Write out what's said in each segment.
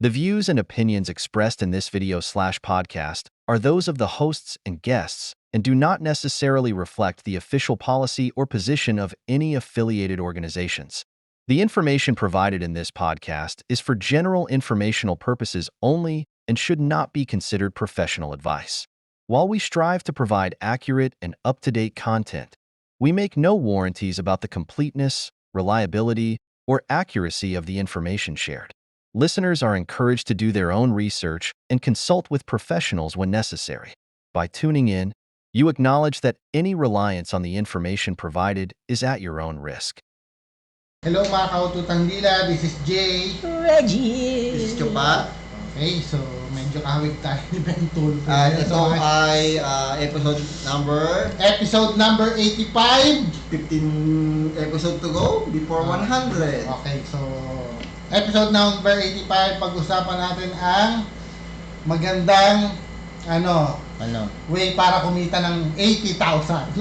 The views and opinions expressed in this video slash podcast are those of the hosts and guests and do not necessarily reflect the official policy or position of any affiliated organizations. The information provided in this podcast is for general informational purposes only and should not be considered professional advice. While we strive to provide accurate and up to date content, we make no warranties about the completeness, reliability, or accuracy of the information shared. Listeners are encouraged to do their own research and consult with professionals when necessary. By tuning in, you acknowledge that any reliance on the information provided is at your own risk. Hello mga kaututang dila, this is Jay. Reggie! This is Chupa. Okay, so medyo kahawig tayo ni Bentol. At ito so, ay ah, episode number episode number 85. 15 episode to go before 100. Okay, so episode number 85, pag-usapan natin ang magandang ano, Ano? way para kumita ng 80,000.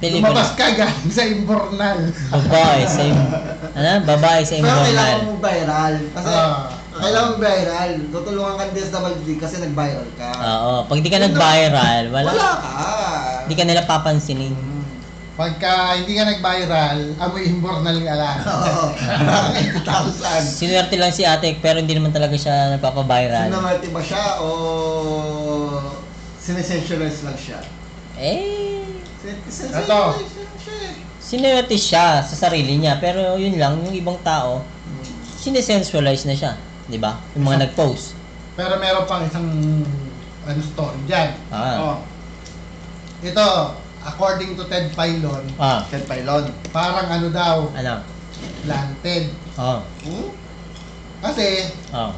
Pelikula. Lumabas ka galing sa Imbornal. Babae sa im... Ano? Babae sa Pero kailangan immortal. mo viral. Kasi Ah. kailangan mo viral. Tutulungan ka ng DSWD kasi nag-viral ka. Oo. Pag di ka nag-viral, wala. Wala ka. Di ka nila papansinin. Pagka hindi ka nag-viral, amoy Imbornal nga lang. Oo. Parang 80,000. Sinuwerte lang si ate, pero hindi naman talaga siya nagpapaviral. Sinamarte ba siya o sinesentialize lang siya? Eh, Ito. lang siya sinuwerte siya sa sarili niya, pero yun lang, yung ibang tao, sinesensualize na siya. Di ba? Yung mga nag-post. Pero meron pang isang ano story dyan. Ah. Oh. Ito, according to Ted Filon, Ah. Ted Pailon. parang ano daw, Ano? planted. Oh. Hmm? Kasi, Oh.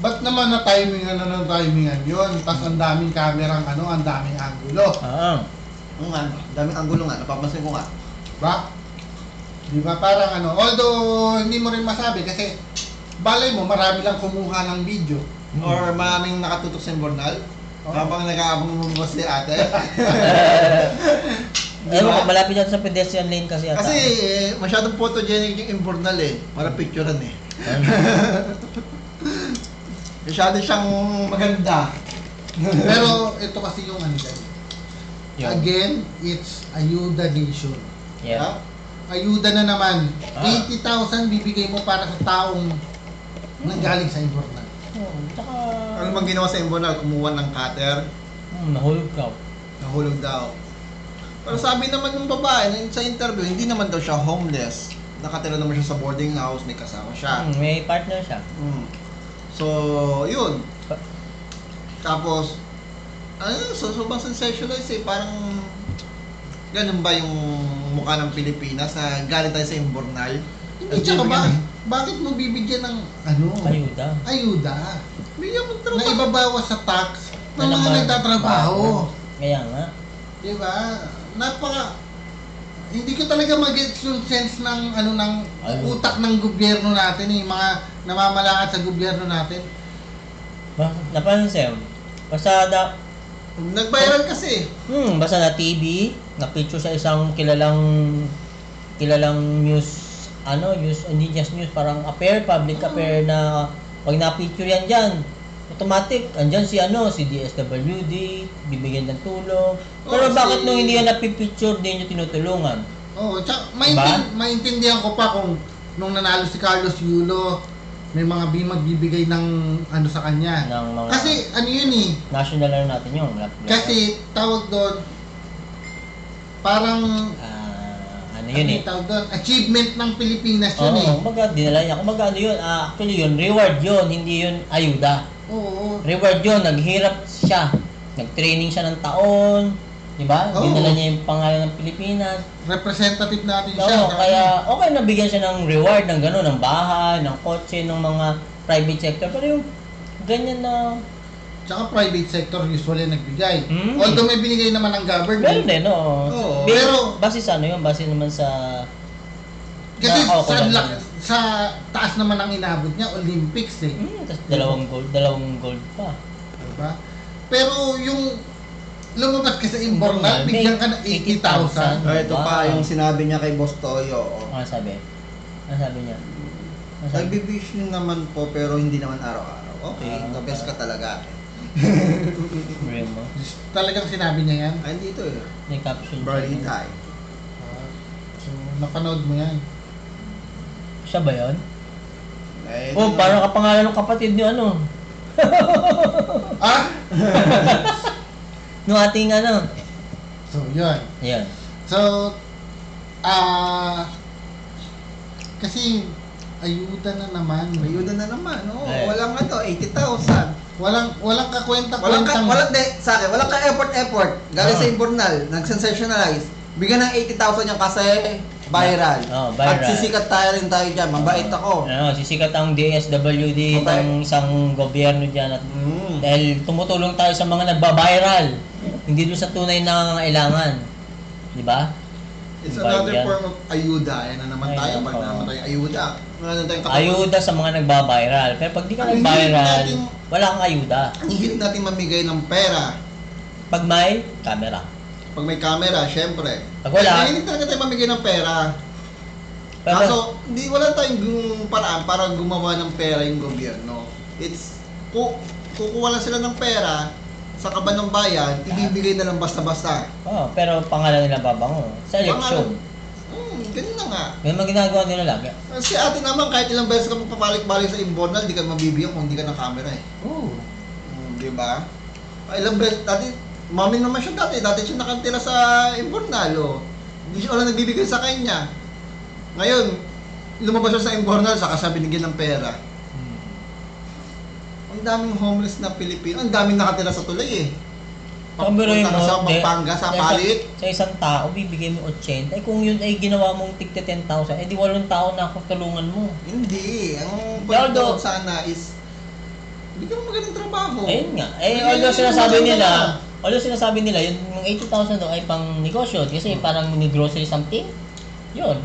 ba't naman na timingan na ng timingan yun? Tapos ang daming kamerang ano, ang daming angulo. Ah. Oo nga, daming anggulo nga. Napapansin ko nga. Ba? Di ba parang ano, although hindi mo rin masabi kasi balay mo, marami lang kumuha ng video. Or maraming nakatutok sa Imbornal. Habang nag-aabang mo si ate. Ewan ko, malapit yan sa pedestrian lane kasi yata. Kasi eh, masyadong photogenic yung Imbornal eh. Para picturean eh. Masyado siyang maganda. Pero ito kasi yung ano dyan. Again, it's Ayuda Nation. Yeah. Ayuda na naman. Ah. 80,000 bibigay mo para sa taong nanggaling sa Imbornal. Oh, tsaka... Ano bang ginawa sa Imbornal? Kumuha ng cutter. Hmm, nahulog ka. Nahulog daw. Pero sabi naman ng babae na sa interview, hindi naman daw siya homeless. Nakatira naman siya sa boarding house, may kasama siya. Hmm, may partner siya. Mm. So, yun. Tapos, ano so, sobrang sensationalize eh. Parang, ganun ba yung mukha ng Pilipinas na galing tayo sa Imbornal? Hindi, tsaka ba, bakit mo bibigyan ng ano? Ayuda. Ayuda. Bigyan mo Na trabaho. ibabawas sa tax ng Na mga nagtatrabaho. Kaya nga. Di ba? Napaka hindi ko talaga mag-gets yung sense ng ano ng Ayun. utak ng gobyerno natin, eh, mga namamalakad sa gobyerno natin. Ba, napansin. Basta na, Nag-viral kasi. hmm, basta na TV, na picture sa isang kilalang kilalang news ano, news, hindi just news, parang affair, public affair na pag na-picture yan dyan, automatic, andyan si ano, si DSWD, bibigyan ng tulong. Pero Oo, bakit si- nung hindi yan napipicture, din yung tinutulungan? Oo, tsaka Diba? maintin- maintindihan ko pa kung nung nanalo si Carlos Yulo, may mga bi magbibigay ng ano sa kanya. Ng mga Kasi ano yun eh, national ano natin yun. lap- kasi tawag doon parang Ah, ano yun eh. tawag doon, achievement ng Pilipinas yun Oo, eh. kumbaga dinala niya. Kumbaga ano yun, ah, actually yun, reward yun, hindi yun ayuda. Oo. Reward yun, naghirap siya. Nag-training siya ng taon, di ba? Oo. Dinala niya yung pangalan ng Pilipinas. Representative natin Oo, siya. kaya okay na bigyan siya ng reward ng gano'n, ng bahay, ng kotse, ng mga private sector. Pero yung ganyan na, Tsaka private sector usually nagbigay. Mm. Although may binigay naman ng government. meron din, oo. Oo, Base- pero- base sa ano yun, base naman sa... Kasi na- ako sa, lak- yun. sa taas naman ang inabot niya, Olympics eh. Tas dalawang gold, dalawang gold pa. Diba? Pero yung lumabas ka sa Imbornal, bigyan ka ng 80,000. So, ito pa yung sinabi niya kay Boss Toyo. Ano sabi? Ano sabi niya? Nasaan? Nagbibisyo naman po pero hindi naman araw-araw. Okay, Ah. the best ka talaga. Real mo. Talagang sinabi niya yan. Ay, dito eh. May caption. Barley tie. Ah, so, napanood mo yan. Siya ba yun? Eh, Oh, ito parang na- kapangalan ng kapatid niyo ano. Ah! Nung ating ano. So, yun. Yan. So, ah... kasi, ayuda na naman. Ayuda na naman, oo. Eh. Walang ano, 80,000. Walang, walang Walang ka, walang, de, sa akin, walang ka effort effort. Galing Ah. sa Imbornal, nag-sensationalize. Bigyan ng 80,000 yan kasi viral. Oh, viral. At sisikat tayo rin tayo dyan. Mabait ako. Ano, sisikat ang DSWD Okay. ng isang gobyerno dyan at Mm. dahil tumutulong tayo sa mga nagba-viral. Hindi doon sa tunay na kailangan. Di ba? It's another yan. form of ayuda. Ayan na naman Ay, tayo. Pag naman tayo ayuda. Wala na tayong katapos. Ayuda sa mga nagba-viral. Pero pag di ka Ang hilig nag-viral, natin- wala kang ayuda. Ang hilig natin mamigay ng pera. Pag may camera. Pag may camera, syempre. Pag wala- Eh, Hilig talaga tayo mamigay ng pera. Pero, Kaso, hindi wala tayong paraan para gumawa ng pera yung gobyerno. It's, ku, kukuha lang sila ng pera sa kaban ng bayan, ibibigay na lang basta-basta. oh, pero pangalan nila babango. Sa eleksyon. Hmm, ganun na nga. May mga ginagawa nila lagi. Si ate naman, kahit ilang beses ka magpapalik-balik sa Imbonal, di ka mabibigyan kung hindi ka ng camera eh. Oh. Hmm, di ba? Ah, Ilang beses, dati, mami naman siya dati, dati siya nakantira sa Imbonal, oh. Hindi siya wala nagbibigay sa kanya. Ngayon, lumabas siya sa Imbonal, saka siya binigyan ng pera. Ang daming homeless na Pilipino, ang daming nakatira sa tulay eh. Papunta ka sa Pampanga, sa Palit. Sa isang tao, bibigay mo 80. Eh kung yun ay ginawa mong tigta 10,000, eh di walong tao na ako tulungan mo. Hindi. Ang point doon sana is, bigyan mo magandang trabaho. Ayun nga. Eh, although mo sinasabi nila, although sinasabi nila, yung mga 80,000 daw ay pang negosyo kasi parang mini grocery something. Yun.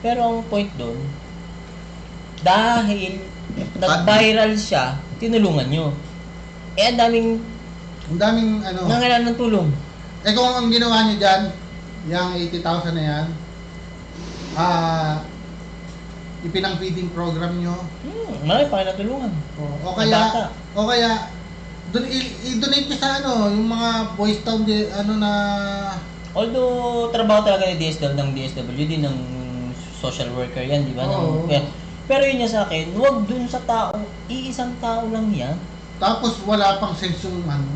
Pero ang point doon, dahil nag-viral siya, tinulungan nyo. Eh, ang daming Ang daming ano... nangailangan ng tulong. Eh kung ang ginawa niyo dyan, yung 80,000 na yan, ah, ipinang-feeding program nyo, Hmm, marami pa kayo natulungan. o, o kaya, o kaya, dun, i- i-donate nyo sa ano, yung mga boys town, di, ano na, Although, trabaho talaga ni DSW, ng DSWD, ng social worker yan, di ba? Oo. Ng, kaya- pero yun nga sa akin, huwag dun sa tao, iisang tao lang yan. tapos wala pang sense yung ano,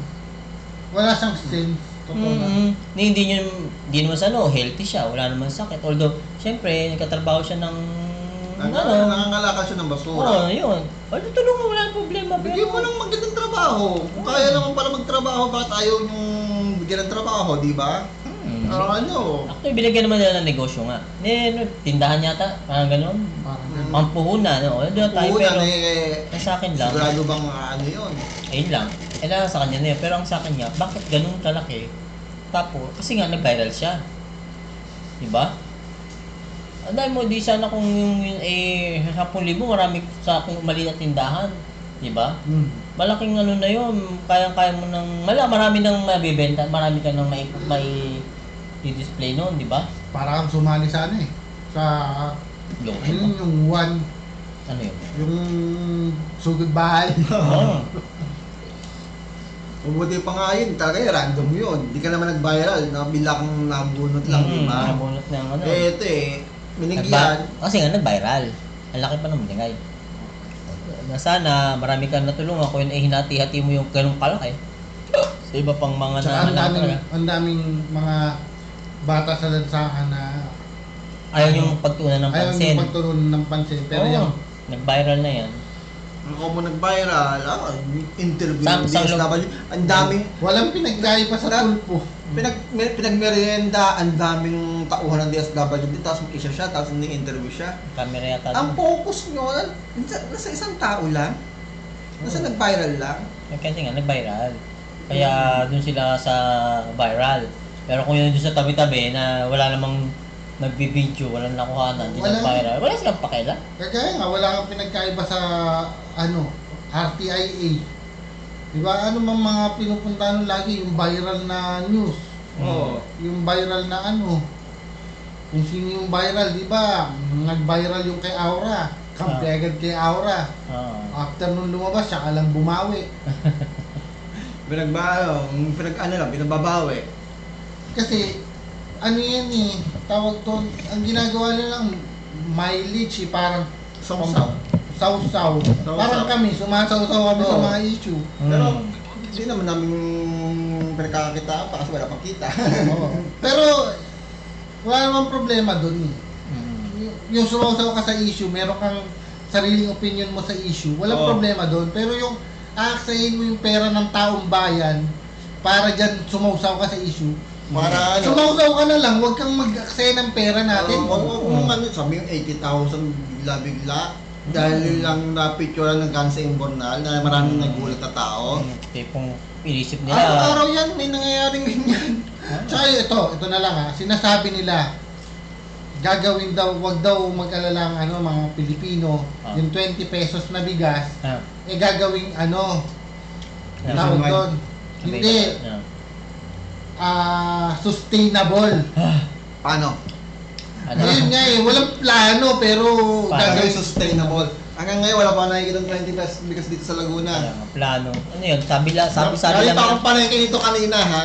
wala siyang sense, totoo na. Mm, Ni hindi nyo, hindi naman sa ano, healthy siya, wala naman sakit. Although, syempre, nagkatrabaho siya ng, Nang, ano, nangangalakal siya ng basura. Oo, yun. Although, tulungan, wala problema. Bigyan mo ng magandang trabaho. Kung kaya naman pala magtrabaho, bakit ayaw yung bigyan ng trabaho, di ba? Hmm. Ah, ano? Actually, binigyan naman nila ng negosyo nga. Eh, ano, tindahan yata, parang ganun. Parang, Mm. Pampuhunan, no? Doon tayo, pero, eh, eh, sa akin lang, sigurado bang ano yun? ayun lang. Eh, nasa sa kanya na yun. Pero ang sa kanya, bakit ganun kalaki? Tapos, kasi nga, nag-viral siya. Diba? Ang dahil mo, di sana kung yung, yung eh, 10,000, marami sa kung mali na tindahan. Diba? hmm. Malaking ano na yun, kayang-kaya mo ng, mala, marami nang mabibenta, marami ka nang may, may i-display noon, di ba? para kang sumali sa ano eh, sa, Yung, ano yun, yung one, ano yun? yung sugod bahay. Oo. Mabuti pa nga yun, talaga yun, random yun. Di ka naman nag-viral, nabila kang nabunot lang, di Mm, ba? nabunot ng ano. Eh, ito eh, binigyan. Nagba- kasi nga, nag-viral. Ang laki pa ng binigay. Na sana, marami kang natulungan kung yun ay hinati-hati mo yung ganong kalaki. Sa iba pang mga Tsaka ang na, daming, na, ang daming mga bata sa lansangan na ayaw yung pagtunan ng ayaw pansin. yung pagturon ng pansin. Pero Oo, yung, nag-viral na yan. Ako mo nag-viral, ah, interview ng sa- DSW, ang daming, walang pinagdaya pa sa Wala. tulpo. pinag, mer- pinagmerienda, ang daming tauhan ng DSWD, tapos isa siya, tapos ni-interview siya. Camera yata. Ang doon. focus nyo, nasa, nasa isang tao lang, nasa Oo. nag-viral lang. Eh, Kasi nga, nag-viral. Kaya dun sila sa viral. Pero kung yun dun sa tabi-tabi na wala namang nagbibideo, walang nakuhanan, di Wala. nag-viral, wala silang pakila. Kaya nga, wala kang pinagkaiba sa ano, RTIA. Di ba? Ano mang mga pinupuntahan lagi, yung viral na news. Oo. Yung viral na ano. Kung sino yung viral, di ba? Nag-viral yung kay Aura. kampi Ah. agad kay Aura. Oo. After nung lumabas, siya ka lang bumawi. Pinagba, ano, pinag, ano lang, pinababawi. Kasi, ano yan eh, tawag to, ang ginagawa nila lang, mileage eh, parang Sausaw. sausaw. Sausaw. Parang kami, sumasawsaw kami sa Oo. mga issue. Pero, Mm. hindi naman namin pinagkakakitaan pa kasi wala pang kita. Oo. Pero, wala namang problema dun eh. Mm. Y- Yung sumasaw ka sa issue, meron kang sariling opinion mo sa issue, walang Oo. problema doon. Pero yung aaksayin mo yung pera ng taong bayan para dyan sumausaw ka sa issue, Para ano, sumausaw ka na lang, huwag kang mag-aksaya ng pera natin. Oo, wag wag mong ano, sabi yung 80,000 bigla-bigla. Dahil lang na-picture ng Guns Imbornal na maraming Mm. nagulat na tao. Yung tipong inisip nila. Araw-araw yan, may nangyayaring ganyan. Ah. Tsaka ito, ito na lang ha, sinasabi nila, gagawin daw, wag daw mag-alala ang ano, mga Pilipino, Ah. yung 20 pesos na bigas, Ah. eh gagawing ano, tawag doon. Hindi, Ah. Ah, sustainable. Paano? Ano? Ayun nga eh, walang plano pero Paano? Gagawin sustainable. Hanggang ngayon, wala pa nakikita ng 20 pesos bigas dito sa Laguna. Ano, plano. Ano yun? Sabi la, sabi sabi Nakita lang. akong panaykin nito kanina ha.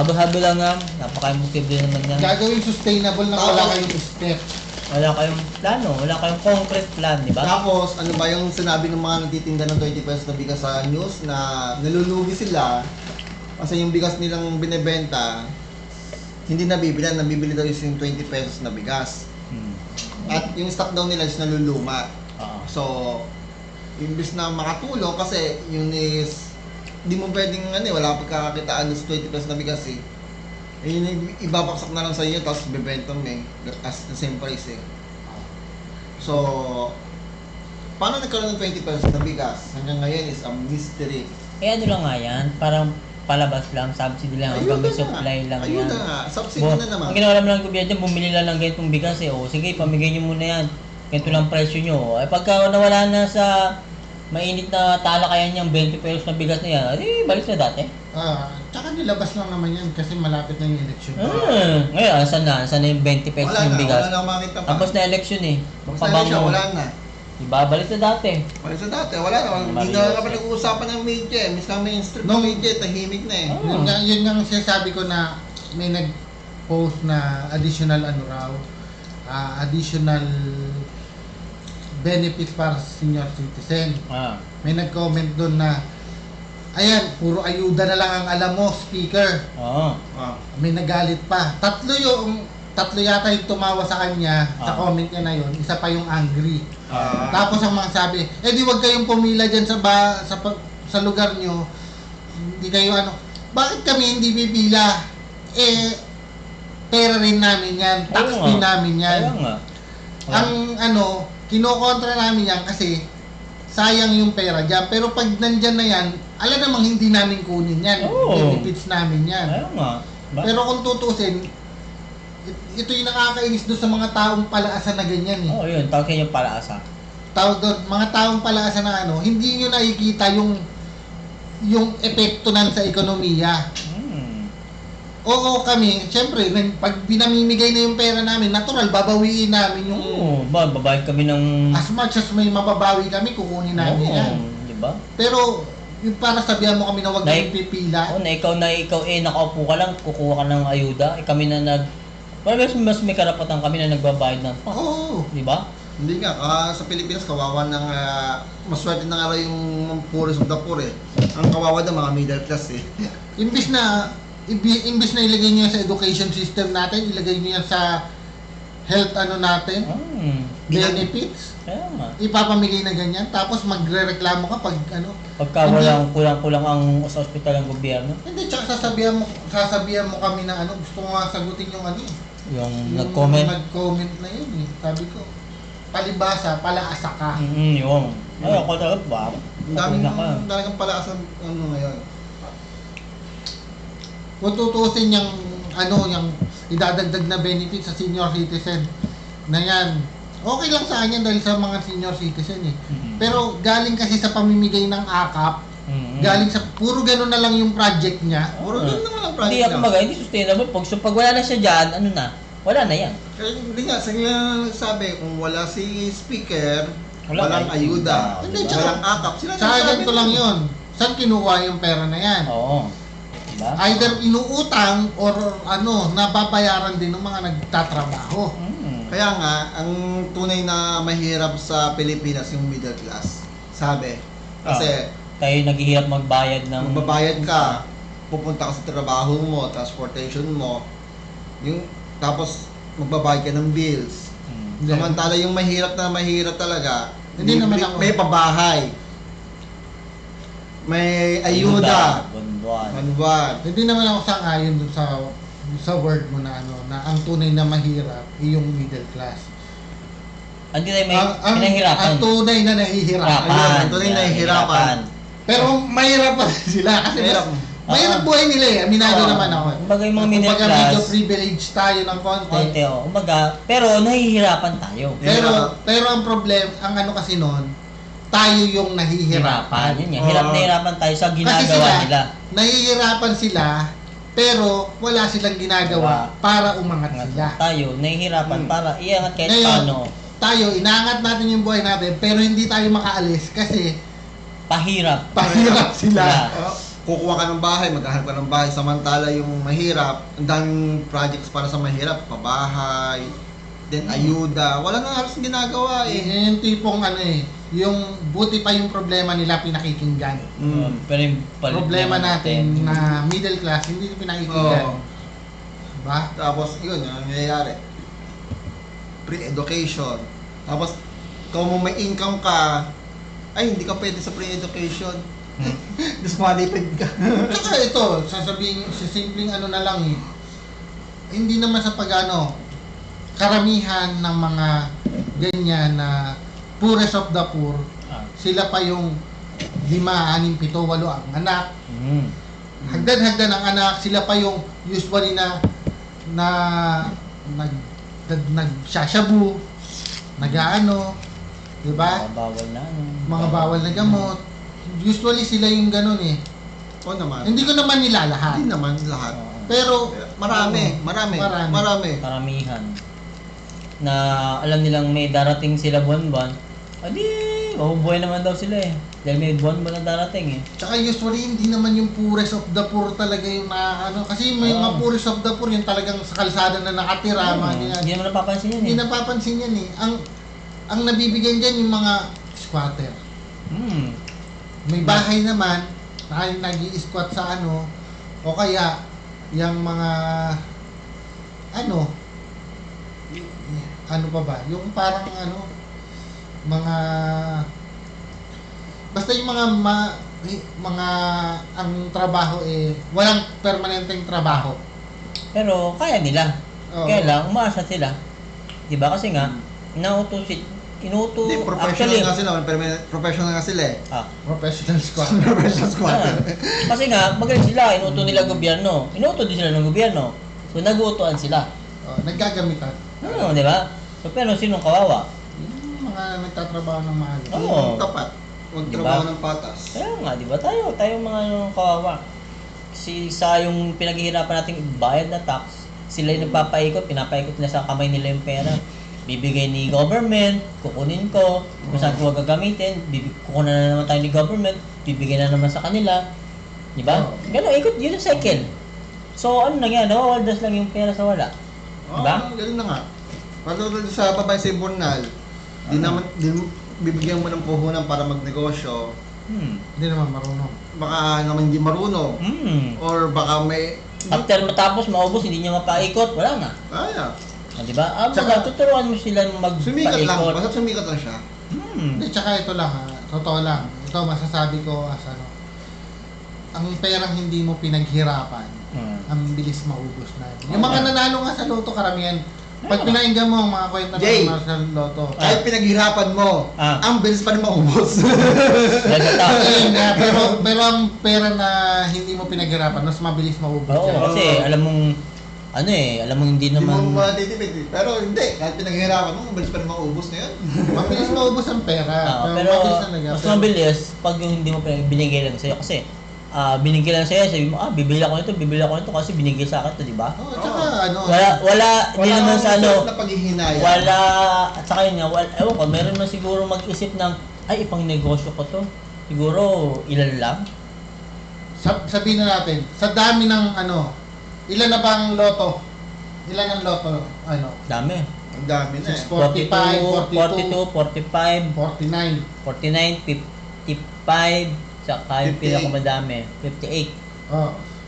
Habo-habo lang nga. Napaka-emotive din naman yan. gagawin sustainable na wala kayong step. Wala kayong plano. Wala kayong concrete plan, di ba? Tapos, ano ba yung sinabi ng mga nagtitinda ng 20 pesos na bigas sa news na nalulugi sila kasi yung bigas nilang binebenta hindi nabibili, nabibili daw yung 20 pesos na bigas. Hmm. At yung stock daw nila is naluluma. Oo. So, imbis na makatulong kasi yun is di mo pwedeng ano eh, wala pagkakakitaan sa 20 pesos na bigas eh. Eh, yun ibabaksak na lang sa iyo tapos bebenta mo eh, as the same price eh. So, paano nagkaroon ng 20 pesos na bigas? Hanggang ngayon is a mystery. Eh ano lang nga yan? Parang palabas lang, subsidy lang, hanggang may supply lang Ayun yan. na nga, subsidy Bo, na naman. Ang ginawa naman ng gobyerno bumili lang ng ganitong bigas eh. O sige, pamigay nyo muna yan. Ganito lang presyo nyo. Eh pagka nawala na sa mainit na talakayan niyang 20 pesos na bigas na yan, eh balik na dati. Ah, tsaka nilabas lang naman yan kasi malapit na yung election. Hmm. Ngayon, asan na? Asan na yung 20 pesos Wala yung na, bigas? wala na makita pa. Tapos na election eh. Tapos na siya, wala na. Diba? Balik na dati. Wala sa dati, wala na. Hindi na kami eh. nag-uusapan ng media eh. Miss na mainstream ng media, tahimik na eh. Ah. Yun nga, yun nga ang sinasabi ko na may nag-post na additional ano raw, ah, additional benefits para sa senior citizen. Ah. May nag-comment doon na, ayan, puro ayuda na lang ang alam mo, speaker. Oo. Ah. May nagalit pa. Tatlo yung, tatlo yata yung tumawa sa kanya, sa Ah. comment niya na yun, isa pa yung angry. Ah. Tapos ang mga sabi, eh di wag kayong pumila dyan sa, ba, sa, pa- sa lugar nyo. Hindi kayo ano. Bakit kami hindi pipila? Eh, pera rin namin yan. Tax Oo din nga. namin yan. Kaya nga. Ang ano, kinokontra namin yan kasi sayang yung pera dyan. Pero pag nandyan na yan, alam namang hindi namin kunin yan. Oo. Benefits namin yan. Kaya nga. Ba? Pero kung tutusin, ito yung nakakainis doon sa mga taong palaasan na ganyan eh Oo, yun. Tawag kayo yung palaasa. tawag doon, mga taong palasa na ano, hindi nyo nakikita yung yung epekto nan sa ekonomiya. Hmm. Oo kami, syempre, pag binamimigay na yung pera namin, natural, babawiin namin yung Oo. Ba, babayad kami ng... as much as may mababawi kami, kukunin namin Oo, yan. Di ba? Pero, yung para sabihan mo kami na huwag Like- kayong pipila, Oo, na ikaw na ikaw eh nakaupo ka lang, kukuha ka ng ayuda. Eh, kami na nag... Well, mas, mas may karapatan kami na nagbabayad ng... oo. Di ba? Hindi nga, ah, sa Pilipinas kawawa ng uh, maswerte na nga raw yung poorest of the poor eh. Ang kawawa ng mga middle class eh. Imbis na, ibi- imbis na ilagay nyo yan sa education system natin, ilagay nyo yan sa health ano natin, Hmm. benefits, Kaya nga. ipapamigay na ganyan, tapos magre-reklamo ka pag ano, Pagka walang kulang-kulang ang sa ospital ng gobyerno, Hindi, tsaka sasabihan mo, sasabihan mo kami na ano, gusto nga sagutin yung ano eh. Yung Yung nag-comment. Nag-comment na yun eh. Sabi ko, palibasa, palaasa ka. Mm, yung. Ay, ako talaga ba? Ang daming, Ako na ka. ang daming palakas ng ano ngayon. Kung tutusin yung, ano, yung idadagdag na benefit sa senior citizen na yan, okay lang sa kanya dahil sa mga senior citizen eh. Mm. Pero galing kasi sa pamimigay ng akap, Mm. galing sa, puro ganun na lang yung project niya. Puro Ah. ganun naman ang Hindi project ako lang. mag hindi sustainable. Pag, so, pag wala na siya dyan, ano na? wala na yan. Kaya hindi nga, sa sabi, kung wala si speaker, Wala walang na. ayuda, Hindi, Diba? walang akap. Sila Sa nagsasabi ganito lang yun. Saan kinuha yung pera na yan? Oo. Diba? Either inuutang or ano, nababayaran din ng mga nagtatrabaho. Mm. Kaya nga, ang tunay na mahirap sa Pilipinas yung middle class. Sabi. Kasi, Tayo naghihirap magbayad ng... magbabayad ka, pupunta ka sa trabaho mo, transportation mo, yung, tapos magbabayad ka ng bills. Mm. Hindi. Samantala yung mahirap na mahirap talaga, Hindi may, naman may, ako. may pabahay, may ayuda, Bunduan. manuwan. Hindi naman ako sang-ayon dun sa sa word mo na ano, na ang tunay na mahirap ay yung middle class. Hindi tayo may ang, ang, pinahirapan. ang tunay na nahihirapan. Ayun, ang tunay na hihirapan. Pero mahirap pa rin sila kasi Mahirap. mas, mahirap buhay nila eh. Aminado Oo. naman ako. Kumbaga yung mga middle Kumbaga class, medyo privilege tayo ng konti. konti oh. Kumbaga, pero nahihirapan tayo. Pero pero ang problem, ang ano kasi noon, tayo yung Hirapan. nahihirapan. Yun yan. Hirap na hirapan tayo sa ginagawa sila, nila. nahihirapan sila, pero wala silang ginagawa para umangat sila. Tayo, nahihirapan Hmm. para iangat kahit Ngayon, paano. Tayo, inaangat natin yung buhay natin, pero hindi tayo makaalis kasi Pahirap. pahirap sila. Oh, kukuha ka ng bahay, maghahanap ka ng bahay. Samantala yung mahirap, ang daming projects para sa mahirap, pabahay, then ayuda. Wala nang halos ginagawa eh. Yan yung tipong ano eh, yung buti pa yung problema nila pinakikinggan. Mm. Pero yung pal- Problema natin na middle class, hindi pinakikinggan. Oo. Diba? Tapos, yun, yung nangyayari. Pre-education. Tapos, kung may income ka, ay, hindi ka pwede sa pre-education. Hmm. Disqualified ka. Tsaka ito, sasabihin, sa simpleng ano na lang eh, hindi naman sa pagano, karamihan ng mga ganyan na poorest of the poor, Ah. sila pa yung lima, anim, pito, walo ang anak. Mm. Hagdan-hagdan ang anak, sila pa yung usually na na nag nag nagsasyabu, nag-aano, 'di ba? Mga bawal na. ano. Mga bawal na gamot. Usually sila yung ganun eh. O naman. Hindi ko naman nilalahat. Hindi naman lahat. Oo. Pero Marami, marami, Marami. marami. karamihan na alam nilang may darating sila buwan-buwan, adi, mabubuhay naman daw sila eh. Dahil may buwan-buwan na darating eh. Tsaka usually hindi naman yung poorest of the poor talaga yung na ano kasi may Oo. mga poorest of the poor yung talagang sa kalsada na nakatira mga Hmm, ganyan. Hindi naman napapansin yan Hindi eh. napapansin yan eh. Ang ang nabibigyan diyan yung mga squatter. Hmm. May bahay naman na nag-i-squat sa ano o kaya yung mga ano ano pa ba? Yung parang ano mga basta yung mga ma, mga ang trabaho eh walang permanenteng trabaho. Pero kaya nila. Oo. Kaya lang, umaasa sila. Di ba? Kasi nga, inuuto si inuuto Hindi, professional actually nga sila. Professional nga sila eh. ah, professional squatter. Professional squatter. ah. kasi nga magaling sila inuuto nila gobyerno inuuto din sila ng gobyerno so naguutuan sila oh, naggagamitan. ano di ba so pero sinong kawawa Yung mga nagtatrabaho ng maaga. Oo. Yung tapat. Magtrabaho Diba? ng patas. Kaya nga, di ba? Tayo, tayo mga ano, kawawa. Kasi sa yung pinaghihirapan nating bayad na tax, sila yung nagpapaikot, pinapaikot nila sa kamay nila yung pera. Bibigay ni government, kukunin ko, kung saan ko gagamitin, bibig, kukunan na naman tayo ni government, bibigay na naman sa kanila. Di ba? Oo. Ganun, ikot, yun yung cycle. So, ano nangyari? Nawawaldas lang yung pera sa wala. Diba? Oh, ganun na nga. Patulad sa babae sa Ibornal, di Ano? naman, di, bibigyan mo ng puhunan para magnegosyo. Hmm. Hindi naman marunong. Baka naman hindi marunong. Hmm. Or baka may... After matapos maubos, hindi niya mapaikot, wala na. Kaya. Ah, di ba? Ah, Tsaka- baga, tuturuan mo sila magpaikot. Sumikat lang. Basta sumikat lang siya. Hmm. Hindi, tsaka ito lang ha. Totoo lang. Ito masasabi ko as ano. Ang perang hindi mo pinaghirapan, Hmm. ang bilis maubos na. Yung mga nanalo nga sa loto karamihan, pag Oo. pinainggan mo ang mga kwento ng Jay. mga sa loto, Kahit pinaghirapan mo, Ah. ang bilis pa rin maubos. Tax. Ayun nga, pero, pero ang pera na hindi mo pinaghirapan, mas mabilis maubos. Oo, yan. kasi alam mong, ano eh, alam mong hindi Hindi mo naman, matitipid. eh. Pero hindi. Kahit pinaghirapan mo, ang bilis pa rin maubos na yun. Mabilis maubos ang pera. Ah, pero, pero mabilis talaga. mas mabilis pag yung hindi mo binigay lang sa'yo kasi ah, binigay lang sa'yo, sabi mo, ah, bibili ako nito, bibili ako nito kasi binigay sa akin to, di ba? Oh, tsaka ano, Wala, wala, hindi naman sa ano, na paghihinayang. wala, at saka yun nga, wala, ewan ko, meron man siguro mag-isip ng, ay, ipang negosyo ko to. Siguro, ilan lang? sab- sabihin na natin, sa dami ng ano, ilan na bang loto? Ilan ang loto? Ano? Dami. Ang dami na eh. 45, 42, 42, 45, 49. 49, 55, saka yung 58. Oh, pinakamadami, 58.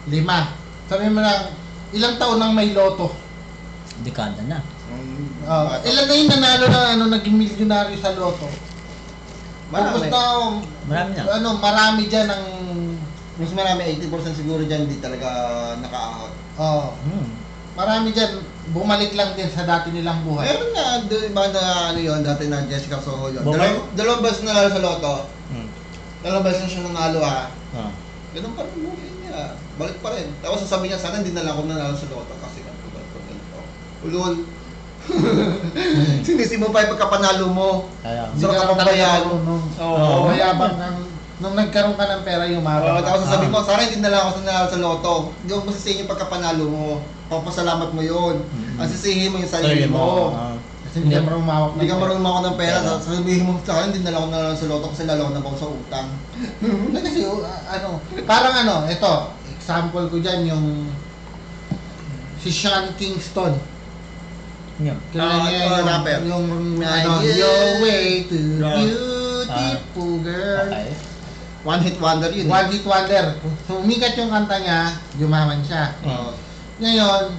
lima. Sabihin mo lang, ilang taon nang may loto? Dekada na. Ang Oh, ilan na yung nanalo na ano, naging milyonaryo sa loto? Marami. Tapos na, Marami na. ano, marami dyan ang, Mas marami, 80% siguro dyan hindi talaga nakaahot. Oh, Hmm. marami dyan, bumalik lang din sa dati nilang buhay. Meron nga, di ba na ano yun, dati na Jessica Soho yun. Bumalik? Dalawang, dalawang beses nanalo sa loto. Hmm. Dalawang beses na siya nanalo ha. Ah. Ganun pa rin buhay niya. Balik pa rin. Tapos sasabihin niya, sana hindi na lang ako nanalo sa loto kasi ganito, ganito, ganito. Ulol. Sinisi mo pa yung pagkapanalo mo. Kaya, Hindi So, ka lang kapag talaga bayan- marunong. Oo. Oo, mayabang kang, nung nagkaroon ka ng pera, Oo, yumabang tapos ka. sasabihin Ah. mo, sana hindi na lang ako nanalo sa loto. Hindi mo masisihin yung pagkapanalo mo. Papasalamat mo yun. Mm. Ang sisihin mo yung sarili mo. Ah. Kasi hindi ka marunong mawak Hindi ka marunong ako ng pera. Pera. Sasabihin mo sa akin, hindi na lang ako nanalo sa loto kasi lalo ako nabaw sa utang. Hindi kasi, uh, ano, parang ano, ito, example ko dyan, yung si Sean Kingston. Yun. Kilala Ah, niya yung, rapper. yung, Ah, ano, yeah. Your Way to Yeah. Beautiful Girl. Okay. One hit wonder yun. One hit wonder. Sumikat yung kanta niya, yumaman siya. Oo. Ngayon,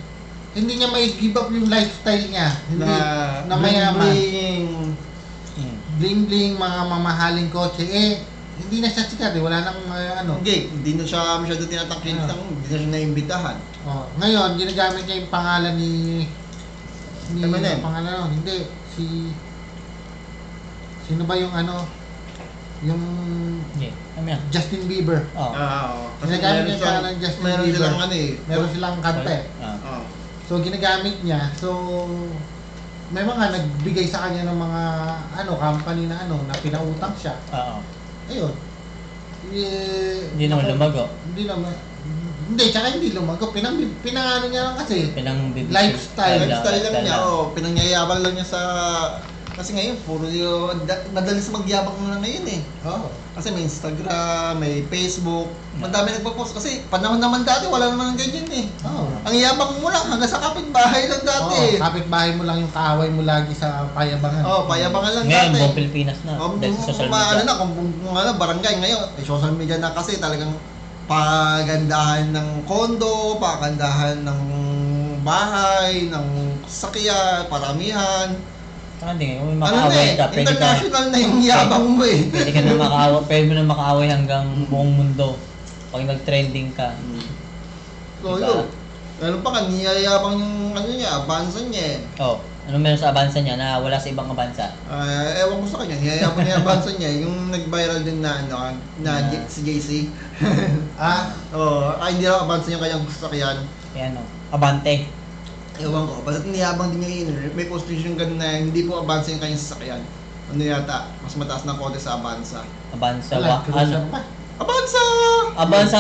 hindi niya may give up yung lifestyle niya. Hindi, na, mayaman. bling-bling. Hmm. Bling bling, mga mamahaling kotse. Eh, hindi na siya sikat eh. Wala nang uh, ano. Hindi, hindi na siya masyado tinatangkin. Ah. Hindi na siya naimbitahan. Oh, ngayon, ginagamit niya yung pangalan ni... ni Eminem. Pangalan no? Hindi. Si... Sino ba yung ano? Yung. Ano yan? Justin Bieber. Oh. Ah, oo. Kasi Ginagamit meron niya siyang, pangalan Justin meron Bieber. silang ano eh. Meron silang kanta eh. Ah. Oo. So, ginagamit niya. So, may mga nagbigay sa kanya ng mga ano, company na ano, na pinautang siya. Oo. Ayun. Eh, Hindi naman ako- lumago. Hindi naman. Hindi, tsaka hindi lumago. Pinang, pinangano niya lang kasi. Pinang bibig. Lifestyle. Lifestyle lang niya, lang. oh, pinangyayabang lang niya sa... Kasi ngayon, puro yung... da- Madalas magyabang na ngayon eh. Oo. Kasi may Instagram, may Facebook, madami nagpo-post. Kasi panahon naman dati, wala naman ng ganyan eh. Oo. Ang yabang mo lang, hanggang sa kapitbahay lang dati eh. Oo, kapitbahay mo lang yung kaaway mo lagi sa payabangan. Oh, payabangan lang Ngayon, dati. buong Pilipinas na. Um, Dahil sa social ano media. na, kung, kung ano, barangay ngayon, eh, social media na kasi talagang pagandahan ng kondo, pagandahan ng bahay, ng sakya, paramihan. Saka hindi, kung may Ano na makaaway eh, ka, pwede ka, international na yung yabang mo eh. pwede ka na makaaway, pwede mo na makaaway hanggang buong mundo. Pag nag-trending ka. So Diba? yun, ano pa ka, niyayabang yung ano niya, abansa niya eh. Oh, ano meron sa abansa niya na wala sa ibang abansa? Ah, ewan ko sa kanya, niyayabang niya abansa niya, yung nag-viral din na ano, na Na- J- si JC. Ah, Oh, ay hindi lang abansa niya kanyang sasakyan. Yan o. Abante. Ewan ko, basta niyabang din niya yun. May position ganun na hindi po abansa yung kanyang sasakyan. Ano yata, mas mataas ng kote sa abansa. Abansa. cruiser ano? Abansa! Abansa.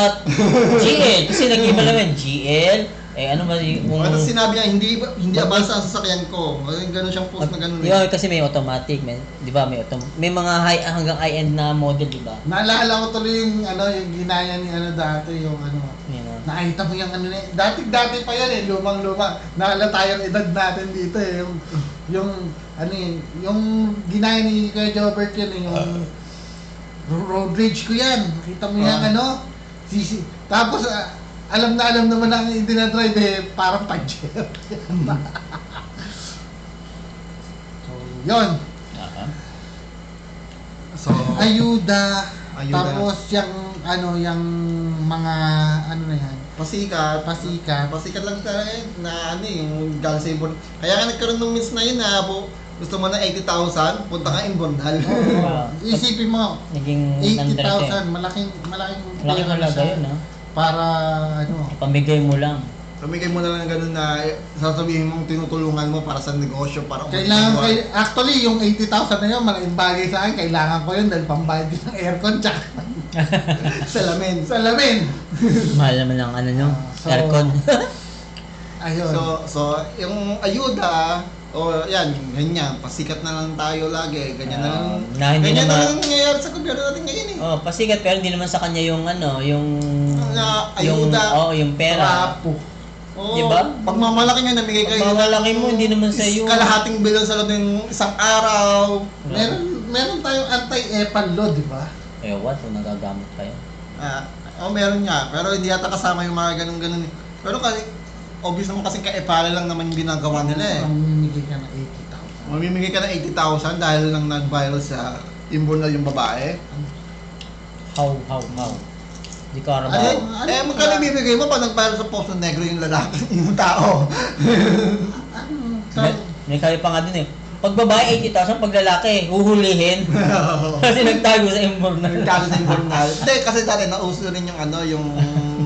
GL. Kasi nag-iba naman. GL. Eh, ano ba yung... Kung ano sinabi niya, hindi hindi abansa ang sasakyan ko. Ganun siyang post na ganun eh. Yun, kasi may automatic, may, di ba? May, autom may mga high hanggang high-end na model, di ba? Naalala ko tuloy yung ano, yung ginaya ni ano dati, yung ano, Yan o. nakita mo yung ano na dati-dati pa yan eh, lumang-luma. Naalala tayong edad natin dito eh, yung, yung, ano yun, yung ginaya ni Kuya Jobert yun eh, yung road rage ko yan. Nakita mo yung Ah. ano, sisi, tapos ah, alam na alam naman ang hindi na drive eh, parang Pajero. so, yun. Ah, So, Ayuda. Ayuda. Tapos yung ano yung mga ano na yan, pasikat. pasikat. Pasikat lang talaga eh, na ano eh, yung galing sa Imbon. Kaya nga nagkaroon ng means na yun na po, gusto mo na 80,000, punta ka Imbonal. Oo. Isipin mo, Naging nandrete. 80,000, malaking malaking Malaking pera halaga siya yun, ha? Para ano, Pamigay mo lang. Pamigay mo na lang ganun na eh, sasabihin mong tinutulungan mo para sa negosyo, para kailangan kay actually yung 80,000 na yun, malaking bagay sa akin, kailangan ko yun dahil pambayad ko ng aircon tsaka Salamin. Salamin. Mahal naman ang ano nyo, So, aircon. Ayun. So, so yung ayuda, o yan, ganyan, pasikat na lang tayo lagi, ganyan na lang. Ah, na hindi ganyan na naman- lang nangyayari sa gobyerno natin ngayon eh. oh, pasikat pero hindi naman sa kanya yung ano, yung Na yung ayuda. oh, yung pera. Rapo. Oo. Di ba? Pag mamalaki nga, namigay kayo. Pag mamalaki mo, hindi naman sa iyo. Kalahating bilon sa loob ng isang araw. Meron, meron tayong anti-EPAN law, di ba? Ewan kung nagagamit kayo. Ah, oh, meron nga. Pero hindi yata kasama yung mga ganun-ganun. eh. Pero kasi, obvious naman kasi kaepala lang naman yung ginagawa nila eh. Mamimigay ka ng 80,000. Mamimigay ka ng 80,000 dahil lang nag-viral sa imburnal yung babae. How, how, how? Di ka Ano? Eh, ano eh ba? magkano bibigay mo pag nag-viral sa Poso Negro yung lalaki, yung tao? Ano? May, may kayo pa nga dun eh. Pag babae 80,000, pag lalaki, huhulihin. Kasi nagtago sa imbornal. Nagkano sa imburnal. Hindi, kasi dati nauso rin yung ano, yung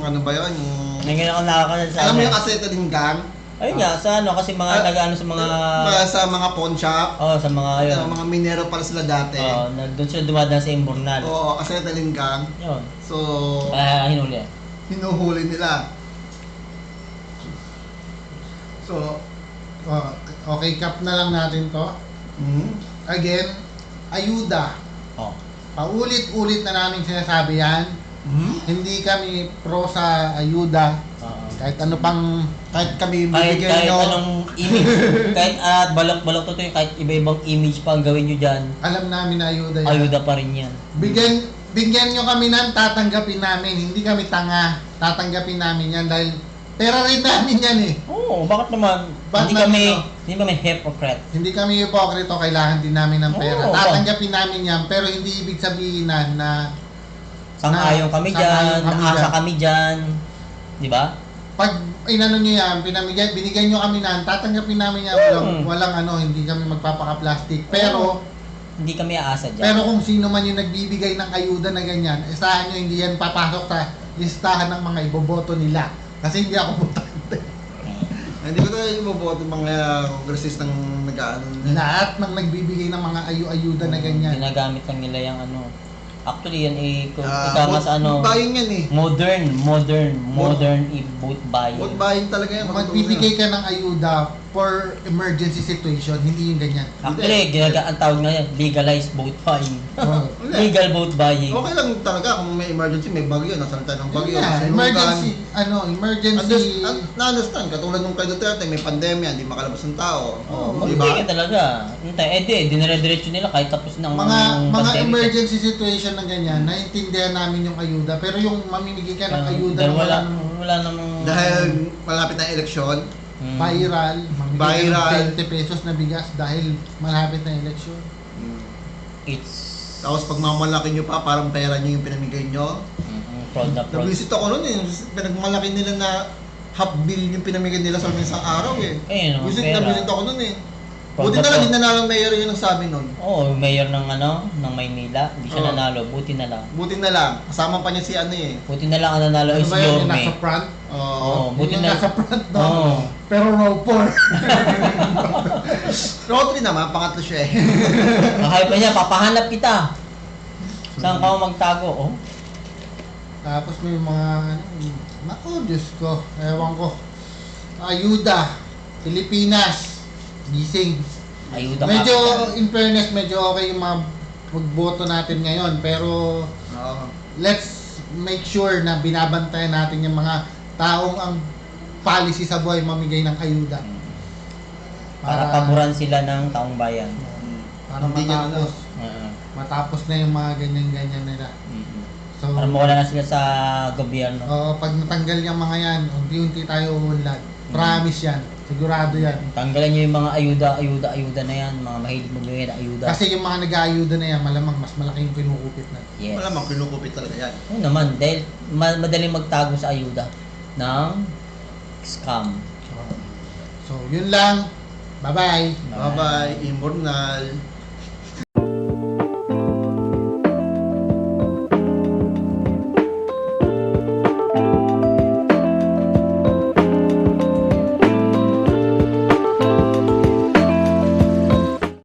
ano ba yun, yung... Ngayon ako nakakasan sa Alam mo ano. yung acetylene gang? Ayun nga, sa ano, kasi mga Ah, nag-ano sa mga... Mga sa mga pawn shop. Oh, sa mga ayun. Mga, mga minero pala sila dati. Oh, na, doon sila dumadaan sa imbornal. Oo, acetylene gang. Yun. So, Kaya hinuli. hinuhuli nila. So, Oh, okay, cap na lang natin to. mm, Again, ayuda. Oh. Paulit-ulit na namin sinasabi yan. mm, Hindi kami pro sa ayuda. Kahit ano pang kahit kami kahit bibigyan kahit nyo, anong image, kahit at balak-balak to yung kahit iba-ibang image pa ang gawin nyo dyan, alam namin na ayuda yan. ayuda pa rin yan. Bigyan, bigyan nyo kami ng tatanggapin namin. Hindi kami tanga. Tatanggapin namin yan dahil pera rin namin yan eh. Oo, bakit naman? Bakit hindi naman, kami, ano? hindi kami hypocrite. Hindi kami hipokrito, kailangan din namin ng pera. Oo, Tatanggapin namin yan, pero hindi ibig sabihin na, na Sang-ayon kami Sang-ayon dyan, kami dyan. kami dyan. Di ba? Pag inano nyo yan, pinamigay, binigyan nyo kami nan, tatanggapin namin yan. Walang, Hmm. walang ano, hindi kami magpapaka-plastic. Pero, Hindi kami aasa dyan. pero kung sino man yung nagbibigay ng ayuda na ganyan, isahan nyo, hindi yan papasok sa listahan ng mga iboboto nila. Kasi hindi ako botante. hindi ko tayo iboboto mga kongresistang nag-ano. Lahat ng nagbibigay ng mga ayu-ayuda na ganyan. Ginagamit lang nila yung ano. Actually, yan eh, kung Ah, vote- sa ano, vote buying yan eh. modern, modern, modern i-vote buying. Vote buying talaga yan. Magbibigay ka ng ayuda for emergency situation, hindi yung ganyan. Actually, ginaga ang tawag nga yan, legalized vote buying. Oh. Legal vote buying. Okay lang talaga kung may emergency, may bagyo, nasalta ng bagyo. Nasunugan. emergency, ano, emergency. Understand, na-understand, katulad nung kay Duterte, may pandemya, hindi makalabas ng tao. Oh, di magbibigay ba? talaga. Hintay, eh di, dinire-diretso nila kahit tapos ng mga mga emergency situation na ganyan, naiintindihan namin yung ayuda, pero yung mamimigay ka ng Ah, ayuda wala, wala namang... Dahil malapit na eleksyon, Hmm. viral, Viral. ng 20 pesos na bigas dahil malapit na eleksyon. It's... tapos pag mamalaki nyo pa, parang pera nyo yung pinamigay nyo. Mm, fraud na fraud. Nag-visit ako nun eh, pinagmalaki nila na half bill yung pinamigay nila sa isang araw eh. Eh, no, pera. na visit ako nun eh. Buti na lang, hindi na lang mayor yung nagsabi nun. Oo, oh, mayor ng ano, ng Maynila. Hindi siya Oo. nanalo. Buti na lang. Buti na lang, kasama pa niya si ano eh. Buti na lang ang nanalo Ano is ba yun, yung Yorme. nasa front? Oo. Oo, buti Yun yung na nasa front, no? Oo. Pero row 4. Rotary naman, pangatlo siya eh. Kakaya pa niya, papahanap kita. Saan ka magtago? Oh? Tapos may mga, ano, naku, Diyos ko, ewan ko. Ayuda, Pilipinas, gising. Ayuda ka. Medyo, in fairness, medyo okay yung mga pagboto natin ngayon. Pero, Oo. let's make sure na binabantayan natin yung mga taong ang policy sa buhay mamigay ng ayuda. Para paboran sila ng taong bayan. Para Hindi matapos, Oo. matapos na yung mga ganyan-ganyan nila. So, Para mawala na sila sa gobyerno. oo, pag natanggal yung mga yan, unti-unti tayo uunlad. Promise yan. Sigurado yan. Tanggalan niyo yung mga ayuda, ayuda, ayuda na yan. Mga mahilig magbigay ng ayuda. Kasi yung mga nag-aayuda na yan, malamang mas malaki yung kinukupit na. yes. Wala mang kinukupit talaga yan. Oo naman, dahil ma- madaling magtago sa ayuda ng scam. So, yun lang. Bye-bye. Bye-bye, Immortal.